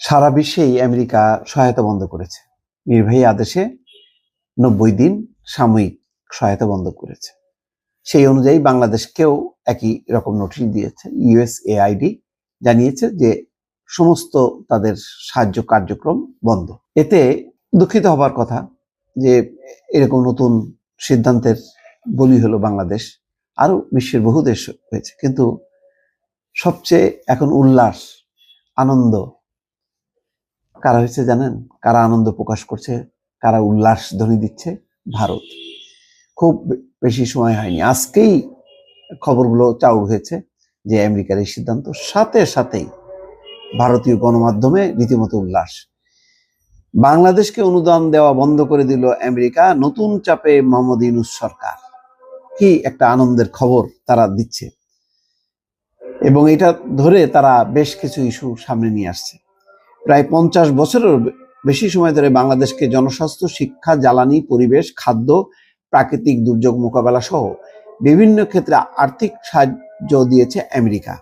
সারা বিশ্বেই America সহায়তা বন্ধ করেছে। নির্বাহী আদেশে নব্বই দিন সাময়িক সহায়তা বন্ধ করেছে। সেই অনুযায়ী বাংলাদেশকেও একই রকম নোটিশ দিয়েছে। ইউএসএআইডি জানিয়েছে যে সমস্ত তাদের সাহায্য কার্যক্রম বন্ধ। এতে দুঃখিত হবার কথা যে এরকম নতুন সিদ্ধান্তের বলি হলো বাংলাদেশ। আরও বিশ্বের বহু দেশ হয়েছে। কিন্তু সবচেয়ে এখন উল্লাস, আনন্দ কারা হয়েছে জানেন? কারা আনন্দ প্রকাশ করছে? কারা উল্লাস ধ্বনি দিচ্ছে? ভারত। খুব বেশি সময় হয়নি। আজকেই খবরগুলো চাউর হয়েছে যে আমেরিকার এই সিদ্ধান্ত। সাথে সাথেই ভারতীয় গণমাধ্যমে রীতিমতো উল্লাস। বাংলাদেশকে অনুদান দেওয়া বন্ধ করে দিল আমেরিকা নতুন চাপে মোহাম্মদ ইউনুস সরকার। কি একটা আনন্দের খবর তারা দিচ্ছে। এবং এটা ধরে তারা বেশ কিছু ইস্যু সামনে নিয়ে আসছে। প্রায় পঞ্চাশ বছরের বেশি সময় ধরে বাংলাদেশকে জনস্বাস্থ্য, শিক্ষা, জ্বালানি, পরিবেশ, খাদ্য, প্রাকৃতিক দুর্যোগ মোকাবেলা সহ বিভিন্ন ক্ষেত্রে আর্থিক সাহায্য দিয়েছে আমেরিকা।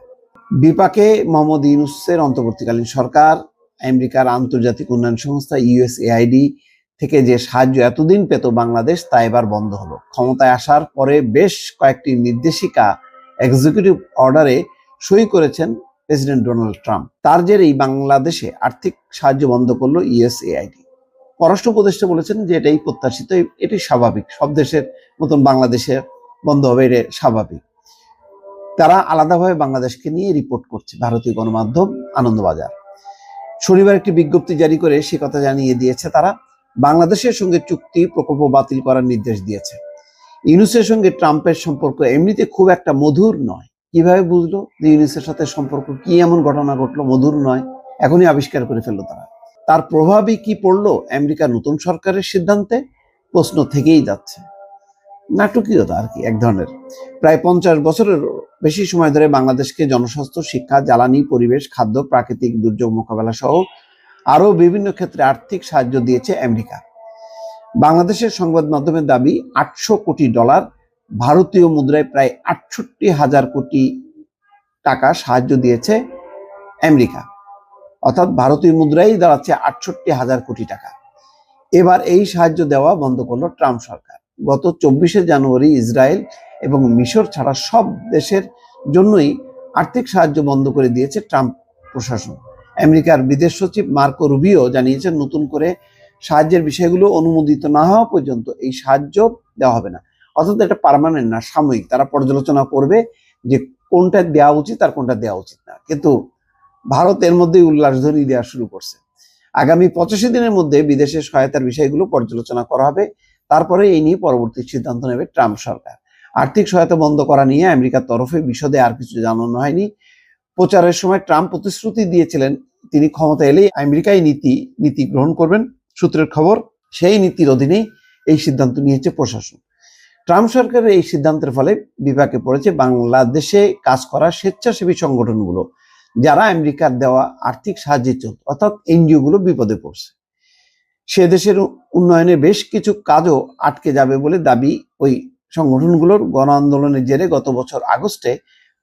বিপাকে মোহাম্মদ ইউনুসের অন্তর্বর্তীকালীন সরকার, আমেরিকার আন্তর্জাতিক উন্নয়ন সংস্থা ইউএসএআইডি থেকে যে সাহায্য এতদিন পেত বাংলাদেশ, তা এবার বন্ধ হলো। ক্ষমতায় আসার পরে বেশ কয়েকটি নির্দেশিকা এক্সিকিউটিভ অর্ডারে সই করেছেন প্রেসিডেন্ট ডোনাল্ড ট্রাম্প। তার জেরেই বাংলাদেশে আর্থিক সাহায্য বন্ধ করল ইউএসএআইডি। পররাষ্ট্র উপদেষ্টা বলেছেন যে এটাই প্রত্যাশিত এটি স্বাভাবিক। সব দেশের মতন বাংলাদেশে বন্ধ হবে, এটা স্বাভাবিক। তারা আলাদাভাবে বাংলাদেশকে নিয়ে রিপোর্ট করছে, ভারতীয় গণমাধ্যম আনন্দবাজার। শনিবার একটি বিজ্ঞপ্তি জারি করে সে কথা জানিয়ে দিয়েছে তারা, বাংলাদেশের সঙ্গে চুক্তি, প্রকল্প বাতিল করার নির্দেশ দিয়েছে। ইউনুসের সঙ্গে ট্রাম্পের সম্পর্ক এমনিতে খুব একটা মধুর নয়। কীভাবে বুঝলো যে ইউনুসের সাথে সম্পর্ক কি এমন ঘটনা ঘটলো? মধুর নয়। এখনই আবিষ্কার করে ফেলল তারা। তার প্রভাবই কি পড়ল আমেরিকার নতুন সরকারের সিদ্ধান্তে? প্রশ্ন থেকেই যাচ্ছে। নাটকীয়তা আর কি, এক ধরনের। প্রায় পঞ্চাশ বছরের বেশি সময় ধরে বাংলাদেশকে জনস্বাস্থ্য, শিক্ষা, জ্বালানি, পরিবেশ, খাদ্য, প্রাকৃতিক দুর্যোগ মোকাবেলা সহ আরও বিভিন্ন ক্ষেত্রে আর্থিক সাহায্য দিয়েছে আমেরিকা। বাংলাদেশের সংবাদ মাধ্যমের দাবি, আটশো কোটি ডলার ভারতীয় মুদ্রায় প্রায় আটষট্টি হাজার কোটি টাকা সাহায্য দিয়েছে আমেরিকা। অর্থাৎ ভারতীয় মুদ্রাই দাঁড়াচ্ছে আটষট্টি হাজার কোটি টাকা। এবার এই সাহায্য দেওয়া বন্ধ করল ট্রাম্প সরকার। গত চব্বিশে জানুয়ারি ইসরায়েল এবং মিশর ছাড়া সব দেশের জন্যই আর্থিক সাহায্য বন্ধ করে দিয়েছে ট্রাম্প প্রশাসন। আমেরিকার বিদেশ সচিব মার্কো রুবিও জানিয়েছেন, নতুন করে সাহায্যের বিষয়গুলো অনুমোদিত না হওয়া পর্যন্ত এই সাহায্য দেওয়া হবে না। অর্থাৎ এটা পার্মানেন্ট না, সাময়িক। তারা পর্যালোচনা করবে যে কোনটা দেওয়া উচিত আর কোনটা দেওয়া উচিত না। কিন্তু ভারত এর মধ্যেই উল্লাসধ্বনি দেওয়া শুরু করছে। আগামী পঁচাশি দিনের মধ্যে বিদেশের সহায়তার বিষয়গুলো পর্যালোচনা করা হবে। তারপরে এই নিয়ে পরবর্তী সিদ্ধান্ত নেবে ট্রাম্প সরকার। আর্থিক সহায়তা বন্ধ করা নিয়ে আমেরিকার তরফে বিশদে আর কিছু জানানো হয়নি। প্রচারের সময় ট্রাম্প প্রতিশ্রুতি দিয়েছিলেন, তিনি ক্ষমতা এলেই আমেরিকাই নীতি নীতি গ্রহণ করবেন। সূত্রের খবর, সেই নীতির অধীনেই এই সিদ্ধান্ত নিয়েছে প্রশাসন। ট্রাম্প সরকারের এই সিদ্ধান্তের ফলে বিপাকে পড়েছে বাংলাদেশে কাজ করা স্বেচ্ছাসেবী সংগঠনগুলো, যারা আমেরিকার দেওয়া আর্থিক সাহায্যে চলত অর্থাৎ এনজিও গুলো বিপদে পড়ছে। সে দেশের উন্নয়নে বেশ কিছু কাজও আটকে যাবে বলে দাবি ওই সংগঠনগুলোর গণ আন্দোলনের জেরে গত বছর আগস্টে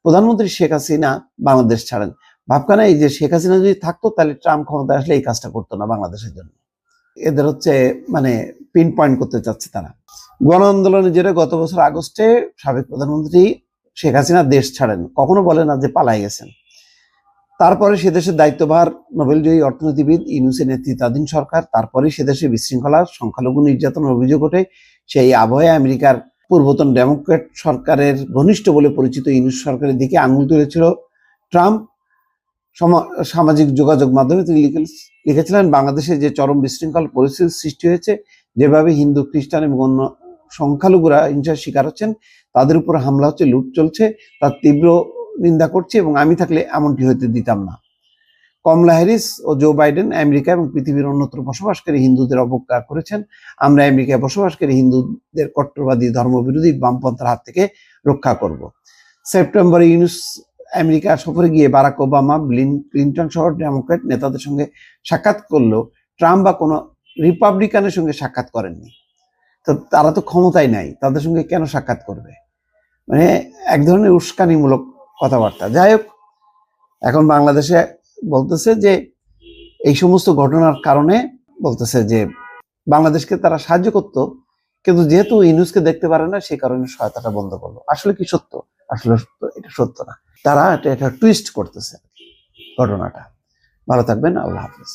প্রধানমন্ত্রী শেখ হাসিনা বাংলাদেশ ছাড়েন। ভাবখানা এই যে শেখ হাসিনা যদি থাকতো, তাহলে ট্রাম্প ক্ষমতায় আসলে এই কাজটা করতো না বাংলাদেশের জন্য। এদের হচ্ছে মানে পিন পয়েন্ট করতে চাচ্ছে তারা। গণ আন্দোলনের জেরে গত বছর আগস্টে সাবেক প্রধানমন্ত্রী শেখ হাসিনা দেশ ছাড়েন। কখনো বলে না যে পালাই গেছেন। তারপরে সে দেশের দায়িত্বভার নোবেলজয়ী অর্থনীতিবিদ ইউনুসের নেতৃত্বাধীন সরকার তারপরে সে দেশে বিশৃঙ্খলা, সংখ্যালঘু নির্যাতনের অভিযোগ ওঠে। সেই আবহে আমেরিকার পূর্বতন ডেমোক্রেট সরকারের ঘনিষ্ঠ বলে পরিচিত ইউনুস সরকারের দিকে আঙুল তুলেছিল ট্রাম্প। সমা- সামাজিক যোগাযোগ মাধ্যমে তিনি লিখে- লিখেছিলেন, বাংলাদেশে যে চরম বিশৃঙ্খল পরিস্থিতির সৃষ্টি হয়েছে, যেভাবে হিন্দু, খ্রিস্টান এবং অন্য সংখ্যালঘুরা হিংসার শিকার হচ্ছেন, তাদের উপর হামলা হচ্ছে, লুট চলছে, তার তীব্র নিন্দা করছি এবং আমি থাকলে এমনটি হতে দিতাম না। কমলা হ্যারিস ও জো বাইডেন আমেরিকা এবং পৃথিবীর অন্যত্র বসবাসকারী হিন্দুদের অবজ্ঞা করেছেন। আমরা আমেরিকায় বসবাসকারী হিন্দুদের কট্টরবাদী, ধর্মবিরোধী বামপন্থার হাত থেকে রক্ষা করব। সেপ্টেম্বরে ইউনুস আমেরিকা সফরে গিয়ে বারাক ওবামা, ব্লিন- ক্লিন্টন সহ ডেমোক্রেট নেতাদের সঙ্গে সাক্ষাৎ করলেও ট্রাম্প বা কোনো রিপাবলিকানের সঙ্গে সাক্ষাৎ করেননি। তারা তো ক্ষমতায় নাই, তাদের সঙ্গে কেন সাক্ষাৎ করবে? মানে এক ধরনের উস্কানিমূলক কথাবার্তা। যাই হোক, এখন বাংলাদেশে বলতেছে যে এই সমস্ত ঘটনার কারণে বলতেছে যে বাংলাদেশকে তারা সাহায্য করতো, কিন্তু যেহেতু ইউনুসকে দেখতে পারে না, সেই কারণে সহায়তাটা বন্ধ করল। আসলে কি সত্য? আসলে সত্য, এটা সত্য না। তারা এটা একটা টুইস্ট করতেছে ঘটনাটা। ভালো থাকবেন, আল্লাহ হাফিজ।